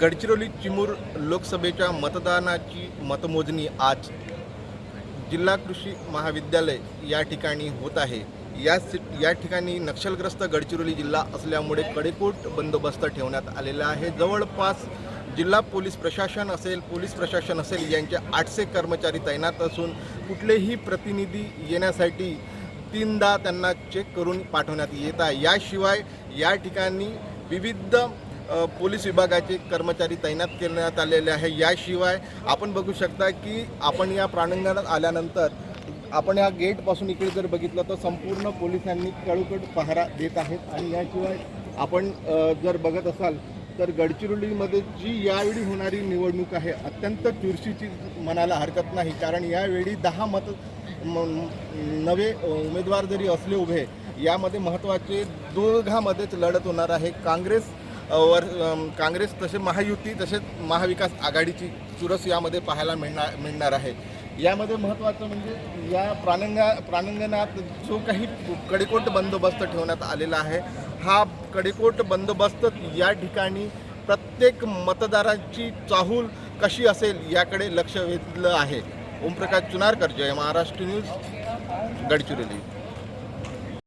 गडचिरोली चिमूर लोकसभेच्या मतदानाची मतमोजणी आज जिल्हा कृषी महाविद्यालय या ठिकाणी होत आहे. या या ठिकाणी नक्षलग्रस्त गडचिरोली जिल्हा असल्यामुळे कडेकोट बंदोबस्त ठेवण्यात आलेला आहे. जवळपास जिल्हा पोलीस प्रशासन असेल पोलीस प्रशासन असेल यांचे आठशे कर्मचारी तैनात असून कुठलेही प्रतिनिधी येण्यासाठी तीनदा त्यांना चेक करून पाठवण्यात येत आहे. याशिवाय या ठिकाणी विविध पोलीस विभागाचे कर्मचारी तैनात करण्यात आलेले आहे. याशिवाय आपण बघू शकता की आपण या प्रांगणात आल्यानंतर आपण या गेटपासून इकडे जर बघितलं तर संपूर्ण पोलिसांनी कळोकट पहारा देत आहेत आणि याशिवाय आपण जर बघत असाल तर गडचिरोलीमध्ये जी यावेळी होणारी निवडणूक आहे अत्यंत चुरशीची म्हणायला हरकत नाही. कारण यावेळी दहा मत नवे उमेदवार जरी असले उभे यामध्ये महत्त्वाचे दोघामध्येच लढत होणार आहे. काँग्रेस वर काँग्रेस तसे महायुती तसेच महाविकास आघाडीची चुरस यामध्ये पाहायला मिळणार मिळणार आहे. यामध्ये महत्त्वाचं म्हणजे या प्राणंगा प्राणंगणात जो काही कडेकोट बंदोबस्त ठेवण्यात आलेला आहे हा कडेकोट बंदोबस्त या ठिकाणी प्रत्येक मतदारांची चाहूल कशी असेल याकडे लक्ष वेधलं आहे. ओमप्रकाश चुनारकर जय महाराष्ट्र न्यूज गडचिरोली.